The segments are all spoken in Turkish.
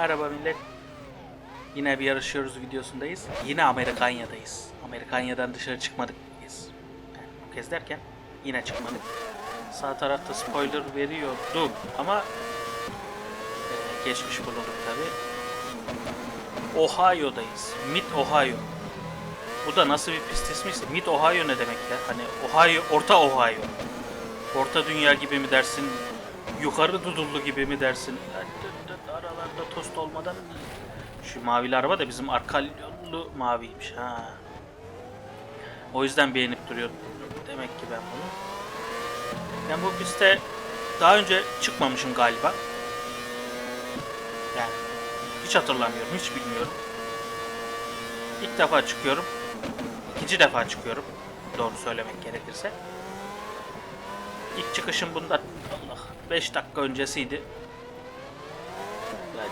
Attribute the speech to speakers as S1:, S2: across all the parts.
S1: Merhaba millet. Yine bir yarışıyoruz videosundayız. Yine Amerikanya'dayız. Amerikanya'dan dışarı çıkmadık biz. Yani bu kez derken yine çıkmadık. Sağ tarafta spoiler veriyordum ama e, geçmiş bulunduk tabi. Ohio'dayız. Mid Ohio. Bu da nasıl bir pist ismiyse. Mid Ohio ne demek ya? Hani Ohio, Orta Ohio. Orta dünya gibi mi dersin? Yukarı Dudullu gibi mi dersin? Aralarda tost olmadan şu mavili araba da bizim arkalyonlu maviymiş ha. O yüzden beğenip duruyor demek ki ben bunu. Ben bu piste daha önce çıkmamışım galiba. Yani hiç hatırlamıyorum, hiç bilmiyorum. İlk defa çıkıyorum. İkinci defa çıkıyorum. Doğru söylemek gerekirse. İlk çıkışım bundan Allah 5 dakika öncesiydi. Yani,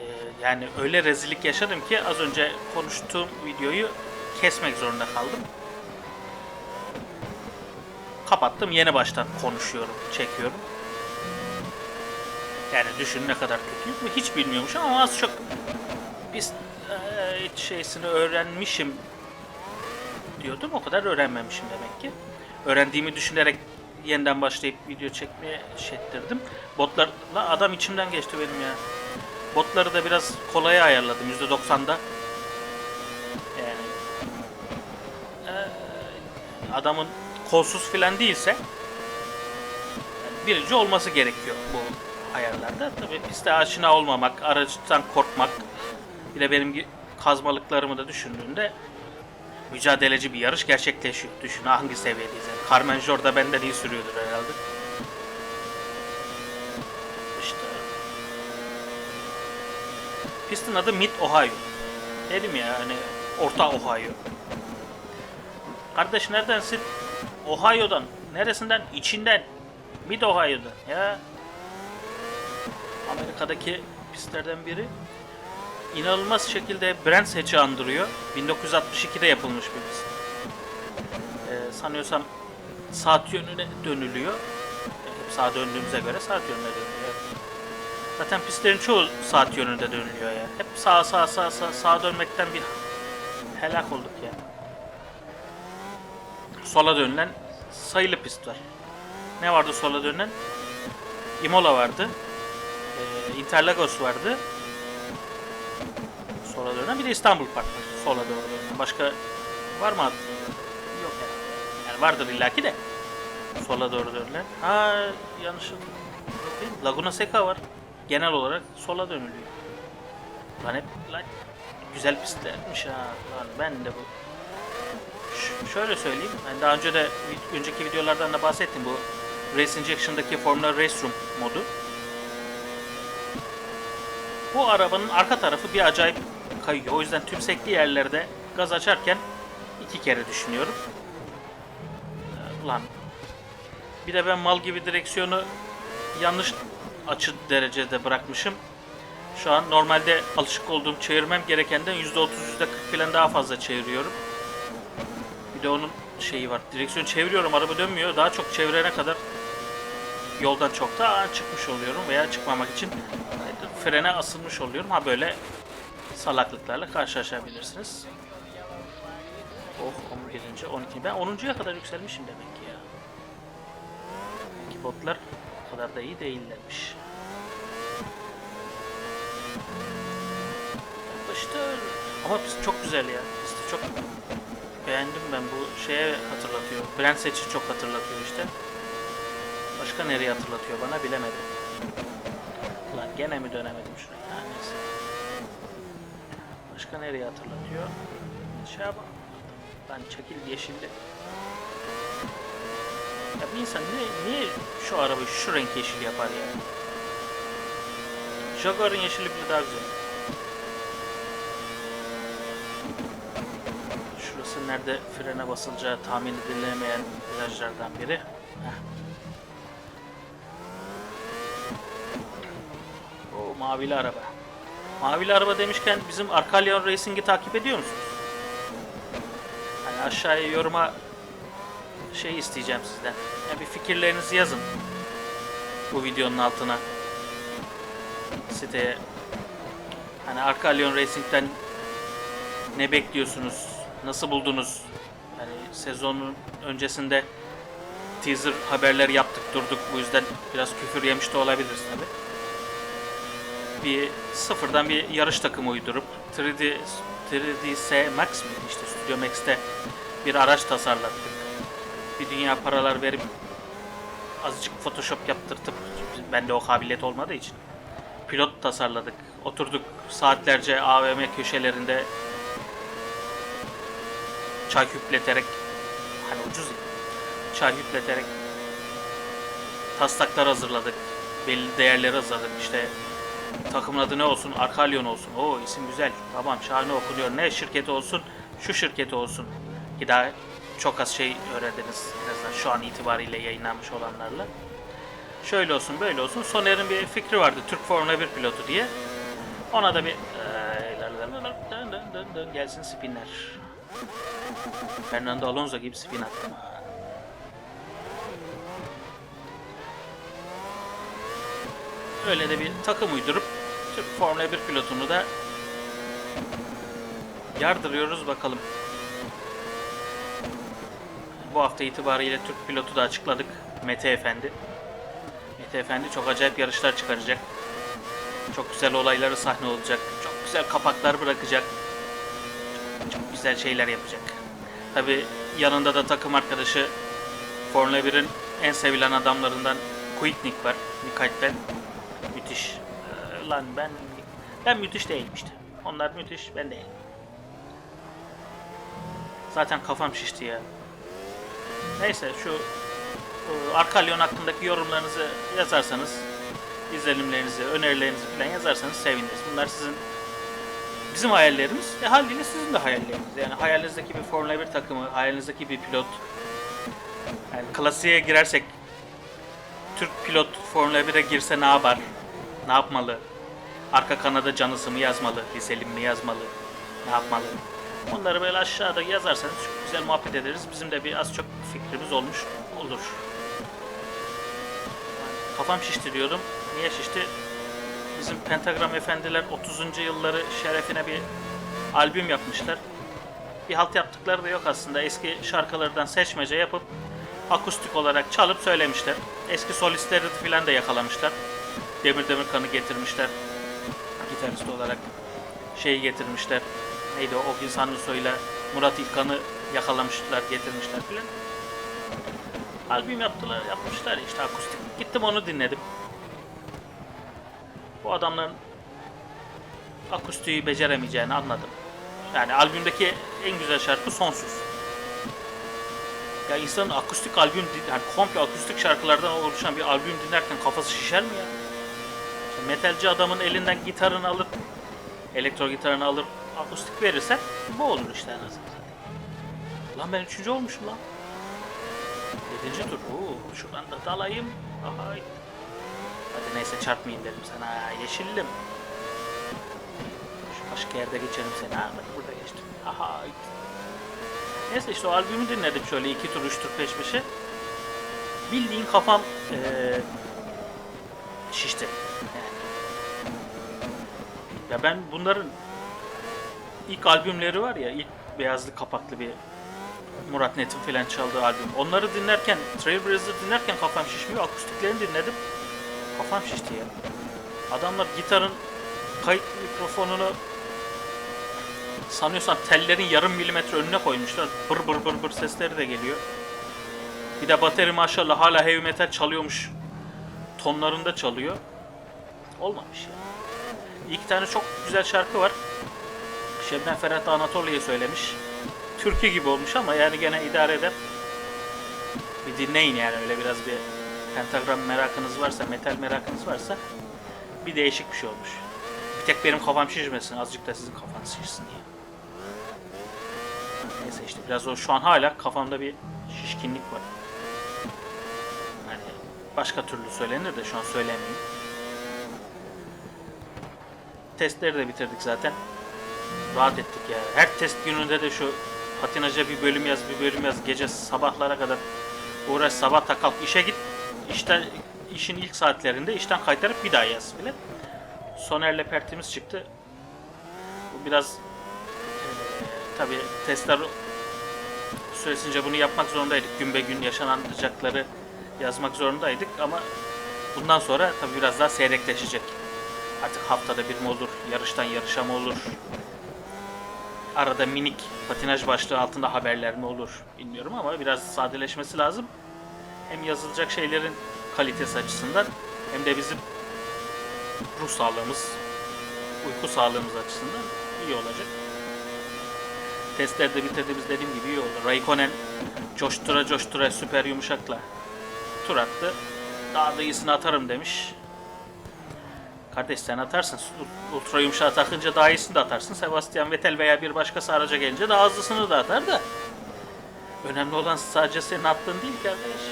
S1: Ee, yani öyle rezillik yaşadım ki az önce konuştuğum videoyu kesmek zorunda kaldım. Kapattım yeni baştan konuşuyorum, çekiyorum. Yani düşün ne kadar kötüyüm. Hiç bilmiyormuşum ama az çok biz eee, şeysini öğrenmişim diyordum. O kadar öğrenmemişim demek ki. Öğrendiğimi düşünerek yeniden başlayıp video çekmeye şettirdim. Botlarla adam içimden geçti benim ya. Botları da biraz kolaya ayarladım %90'da. Yani eee, adamın kolsuz filan değilse yani birinci olması gerekiyor bu ayarlarda. Tabii piste aşina olmamak, araçtan korkmak, bir de benim kazmalıklarımı da düşündüğünde mücadeleci bir yarış gerçekleşiyor. Düşün hangi seviyedeyiz yani. Carmen Jor da benden iyi sürüyordur herhalde. İşte. Pistin adı Mid Ohio. Dedim ya hani Orta Ohio. Kardeş neredensin? Ohio'dan. Neresinden? İçinden. Mid Ohio'dan. Ya. Amerika'daki pistlerden biri inanılmaz şekilde Brands Hatch'i andırıyor. 1962'de yapılmış bir pist. Ee, sanıyorsam saat yönüne dönülüyor. Sağa döndüğümüze göre saat yönüne dönülüyor. Zaten pistlerin çoğu saat yönünde dönülüyor ya. Hep sağa sağa sağa sağa, sağa dönmekten bir helak olduk ya. Sola dönülen sayılı pist var. Ne vardı sola dönülen? Imola vardı. Ee, Interlagos vardı. Sola dönen bir de İstanbul Park var. Sola doğru dönen. Başka var mı adı? Yok herhalde. Yani vardır illaki de. Sola doğru dönülen. Ha yanlış. Laguna Seca var. Genel olarak sola dönülüyor. Lan hep lan güzel pistlermiş ha. Lan ben de bu. Ş- şöyle söyleyeyim. Ben daha önce de önceki videolardan da bahsettim bu Race Injection'daki Formula Race Room modu. Bu arabanın arka tarafı bir acayip kayıyor. O yüzden tümsekli yerlerde gaz açarken iki kere düşünüyorum. Ee, Ulan bir de ben mal gibi direksiyonu yanlış açı derecede bırakmışım. Şu an normalde alışık olduğum çevirmem gerekenden %30 %40 falan daha fazla çeviriyorum. Bir de onun şeyi var. Direksiyon çeviriyorum araba dönmüyor. Daha çok çevirene kadar yoldan çok da çıkmış oluyorum veya çıkmamak için frene asılmış oluyorum. Ha böyle salaklıklarla karşılaşabilirsiniz. Oh 11. 12. Ben 10.ya kadar yükselmişim demek ki ya. Botlar kadar da iyi değillermiş. İşte öyle. Ama pist çok güzel ya. Pisti çok beğendim ben bu şeye hatırlatıyor. Brand seçi çok hatırlatıyor işte. Başka nereye hatırlatıyor bana bilemedim. Ulan gene mi dönemedim şuraya? Ha, neyse. Başka nereye hatırlatıyor? Şey yap. Lan çekil yeşilli. Ya bir insan niye, niye şu arabayı şu renk yeşil yapar ya? Jaguar'ın yeşili bile daha güzel. Şurası nerede frene basılacağı tahmin edilemeyen virajlardan biri. O mavili araba. Mavili araba demişken bizim Arkalyon Racing'i takip ediyor musunuz? Hani aşağıya yoruma şey isteyeceğim sizden. Yani bir fikirlerinizi yazın. Bu videonun altına. siteye. Hani Arka Lyon Racing'den ne bekliyorsunuz? Nasıl buldunuz? Yani sezonun öncesinde teaser haberleri yaptık durduk. Bu yüzden biraz küfür yemiş de olabiliriz tabi. Bir sıfırdan bir yarış takımı uydurup 3D 3ds Max mıydı işte Studio Max'te bir araç tasarlattık. Bir dünya paralar verip azıcık Photoshop yaptırtıp bende o kabiliyet olmadığı için pilot tasarladık. Oturduk saatlerce AVM köşelerinde çay küpleterek hani ucuz ya çay küpleterek taslaklar hazırladık. Belli değerleri hazırladık. İşte takımın adı ne olsun? Arkalyon olsun. O isim güzel. Tamam şahane okunuyor. Ne şirketi olsun? Şu şirketi olsun. Ki daha çok az şey öğrendiniz. En azından şu an itibariyle yayınlanmış olanlarla. Şöyle olsun böyle olsun. Soner'in bir fikri vardı. Türk Formula 1 pilotu diye. Ona da bir dön gelsin spinler. Fernando Alonso gibi spin attım. Öyle de bir takım uydurup Türk Formula 1 pilotunu da yardırıyoruz bakalım. Bu hafta itibariyle Türk pilotu da açıkladık. Mete Efendi. Mete Efendi çok acayip yarışlar çıkaracak. Çok güzel olayları sahne olacak. Çok güzel kapaklar bırakacak. Çok, güzel şeyler yapacak. Tabi yanında da takım arkadaşı Formula 1'in en sevilen adamlarından Quicknick var. Mikael Müthiş. Ee, lan ben ben müthiş değilim işte. Onlar müthiş, ben değilim. Zaten kafam şişti ya. Neyse şu e, Arkalyon hakkındaki yorumlarınızı yazarsanız, izlenimlerinizi, önerilerinizi falan yazarsanız seviniriz. Bunlar sizin bizim hayallerimiz. E haliyle sizin de hayalleriniz. Yani hayalinizdeki bir Formula 1 takımı, hayalinizdeki bir pilot. Yani klasiğe girersek Türk pilot Formula 1'e girse ne yapar? Ne yapmalı? Arka kanada canısı mı yazmalı? Bir Selim mi yazmalı? Ne yapmalı? Onları böyle aşağıda yazarsanız çok güzel muhabbet ederiz. Bizim de bir az çok fikrimiz olmuş olur. Kafam şişti diyordum. Niye şişti? Bizim Pentagram Efendiler 30. yılları şerefine bir albüm yapmışlar. Bir halt yaptıkları da yok aslında. Eski şarkılardan seçmece yapıp akustik olarak çalıp söylemişler. Eski solistleri falan da yakalamışlar. Demir Demirkan'ı getirmişler. Gitarist olarak şeyi getirmişler. Neydi o? Ogin Sanluso'yla Murat İlkan'ı yakalamışlar, getirmişler filan. Albüm yaptılar, yapmışlar işte akustik. Gittim onu dinledim. Bu adamların akustiği beceremeyeceğini anladım. Yani albümdeki en güzel şarkı Sonsuz. Ya insanın akustik albüm, yani komple akustik şarkılardan oluşan bir albüm dinlerken kafası şişer mi ya? İşte metalci adamın elinden gitarını alıp, elektro gitarını alıp akustik verirsen bu olur işte en azından. Lan ben üçüncü olmuşum lan. Yedinci tur. Oo, şuradan da dalayım. Aha. Hadi neyse çarpmayayım dedim sana. Yeşillim. Şu başka yerde geçelim seni. Ha bak burada geçtim. Aha. Neyse işte o albümü dinledim şöyle iki tur, üç tur peş peşe. Bildiğin kafam eee şişti. Ya ben bunların ilk albümleri var ya, ilk beyazlı kapaklı bir Murat Net'in filan çaldığı albüm. Onları dinlerken, Trailblazer dinlerken kafam şişmiyor. Akustiklerini dinledim. Kafam şişti ya. Adamlar gitarın kayıt mikrofonunu sanıyorsam tellerin yarım milimetre önüne koymuşlar. Bır bır bır bır sesleri de geliyor. Bir de bateri maşallah hala heavy metal çalıyormuş. Tonlarında çalıyor. Olmamış ya. İki tane çok güzel şarkı var. Şebnem Ferhat Anatolia'yı söylemiş. Türkü gibi olmuş ama yani gene idare eder. Bir dinleyin yani öyle biraz bir pentagram merakınız varsa, metal merakınız varsa bir değişik bir şey olmuş. Bir tek benim kafam şişmesin, azıcık da sizin kafanız şişsin diye. Neyse işte biraz o şu an hala kafamda bir şişkinlik var. Hani başka türlü söylenir de şu an söylemeyeyim. Testleri de bitirdik zaten. Rahat ettik ya. Her test gününde de şu patinaja bir bölüm yaz, bir bölüm yaz. Gece sabahlara kadar uğraş, sabah da kalk işe git. İşten, işin ilk saatlerinde işten kaytarıp bir daha yaz bile. Soner'le pertimiz çıktı. Bu biraz e, tabi testler süresince bunu yapmak zorundaydık. Gün be gün yaşanacakları yazmak zorundaydık ama bundan sonra tabi biraz daha seyrekleşecek. Artık haftada bir mi olur, yarıştan yarışa mı olur? Arada minik patinaj başlığı altında haberler mi olur bilmiyorum ama biraz sadeleşmesi lazım. Hem yazılacak şeylerin kalitesi açısından hem de bizim ruh sağlığımız, uyku sağlığımız açısından iyi olacak. Testlerde bitirdiğimiz dediğim gibi iyi oldu. Raikkonen coştura coştura süper yumuşakla tur attı. Daha da iyisini atarım demiş. Kardeş sen atarsın. Ultra yumuşağı takınca daha iyisini de atarsın. Sebastian Vettel veya bir başkası araca gelince daha hızlısını da atar da. Önemli olan sadece senin attığın değil kardeş.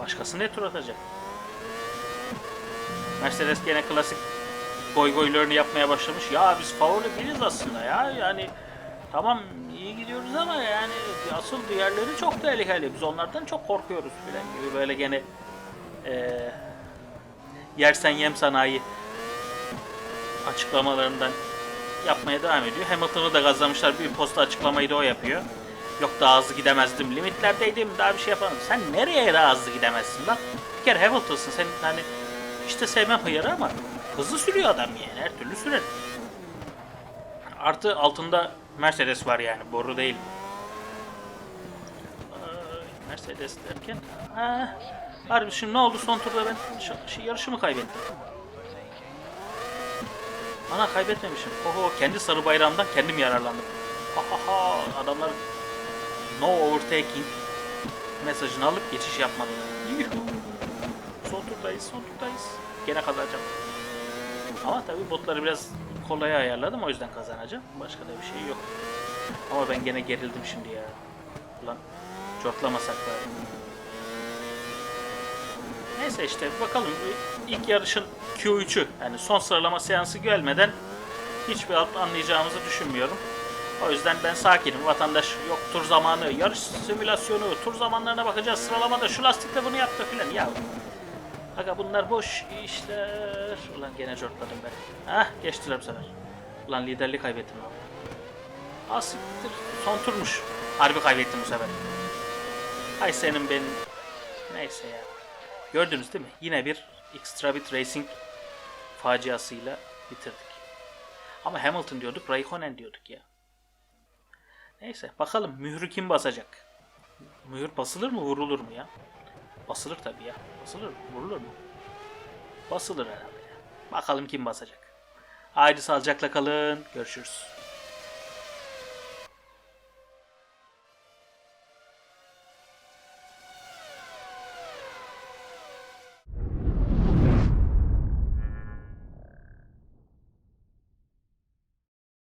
S1: Başkası ne tur atacak? Mercedes gene klasik goy goylarını yapmaya başlamış. Ya biz favori değiliz aslında ya. Yani tamam iyi gidiyoruz ama yani asıl diğerleri çok tehlikeli. Biz onlardan çok korkuyoruz filan gibi böyle gene eee yersen yem sanayi açıklamalarından yapmaya devam ediyor. Hamilton'ı da gazlamışlar. Bir posta açıklamayı da o yapıyor. Yok daha hızlı gidemezdim. Limitlerdeydim. Daha bir şey yapamadım. Sen nereye daha hızlı gidemezsin lan? Bir kere Hamilton'sın. Sen hani işte sevmem hıyarı ama hızlı sürüyor adam yani. Her türlü sürer. Artı altında Mercedes var yani. Boru değil. Ay, Mercedes derken ha, harbi şimdi ne oldu son turda ben şu, şu yarışı mı kaybettim? Ana kaybetmemişim. Oho kendi sarı bayrağımdan kendim yararlandım. Ha ha ha adamlar no overtaking mesajını alıp geçiş yapmadılar. Yuhu. Son turdayız, son turdayız. Gene kazanacağım. Ama tabii botları biraz kolaya ayarladım o yüzden kazanacağım. Başka da bir şey yok. Ama ben gene gerildim şimdi ya. Ulan cortlamasak da. Neyse işte bakalım ilk yarışın Q3'ü yani son sıralama seansı gelmeden hiçbir alt anlayacağımızı düşünmüyorum. O yüzden ben sakinim. Vatandaş yok tur zamanı, yarış simülasyonu, tur zamanlarına bakacağız. Sıralamada şu lastikle bunu yaptı filan. Ya Aga bunlar boş işler. Ulan gene cortladım ben. Hah geçtiler bu sefer. Ulan liderliği kaybettim lan. Asiktir. Son turmuş. Harbi kaybettim bu sefer. Ay senin benim. Neyse ya. Gördünüz değil mi? Yine bir Extra Bit Racing faciasıyla bitirdik. Ama Hamilton diyorduk, Raikkonen diyorduk ya. Neyse bakalım mührü kim basacak? Mühür basılır mı vurulur mu ya? Basılır tabii ya. Basılır? Vurulur mu? Basılır herhalde ya. Bakalım kim basacak. Haydi sağlıcakla kalın. Görüşürüz.